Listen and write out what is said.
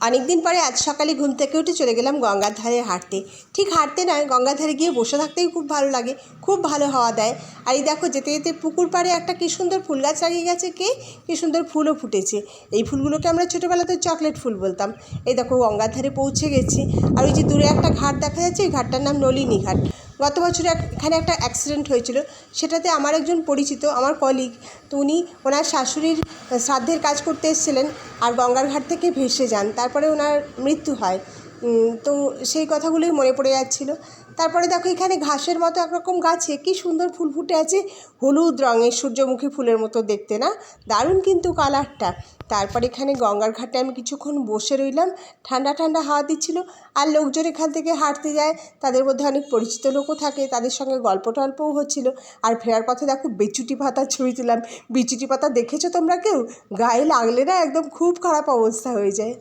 অনেকদিন পরে আজ সকালে ঘুম থেকে উঠে চলে গেলাম গঙ্গার ধারে হাঁটতে। ঠিক হাঁটতে নয়, গঙ্গার ধারে গিয়ে বসে থাকতেই খুব ভালো লাগে, খুব ভালো হাওয়া দেয়। আর এই দেখো, যেতে যেতে পুকুর পাড়ে একটা কী সুন্দর ফুল গাছ লাগিয়ে গেছে, কে? কী সুন্দর ফুলও ফুটেছে। এই ফুলগুলোকে আমরা ছোটোবেলাতে চকলেট ফুল বলতাম। এই দেখো, গঙ্গার ধারে পৌঁছে গেছি। আর ওই যে দূরে একটা ঘাট দেখা যাচ্ছে, ওই ঘাটটার নাম নলিনী ঘাট। গত বছর এখানে একটা অ্যাক্সিডেন্ট হয়েছিল। সেটাতে আমার একজন পরিচিত, আমার কলিগ তো উনি ওনার শাশুড়ির শ্রাদ্ধের কাজ করতে এসেছিলেন আর গঙ্গার ঘাট থেকে ভেসে যান। তারপরে ওনার মৃত্যু হয়। তো সেই কথাগুলোই মনে পড়ে যাচ্ছিল। তারপরে দেখো এখানে ঘাসের মতো একরকম গাছে কি সুন্দর ফুল ফুটে আছে। হলুদ রঙের সূর্যমুখী ফুলের মতো দেখতে না? দারুণ কিন্তু কালারটা। তারপর এখানে গঙ্গার ঘাটে আমি কিছুক্ষণ বসে রইলাম। ঠান্ডা ঠান্ডা হাওয়া দিচ্ছিল। আর লোকজন এখান থেকে হাঁটতে যায়। তাদের মধ্যে অনেক পরিচিত লোকও থাকে। তাদের সঙ্গে গল্প টল্পও হচ্ছিল। আর ফেরার পথে দেখো বেচুটি পাতার ছবি তুললাম বিচুটি পাতা দেখেছ তোমরা কেউ? গায়ে লাগলে না একদম খুব খারাপ অবস্থা হয়ে যায়।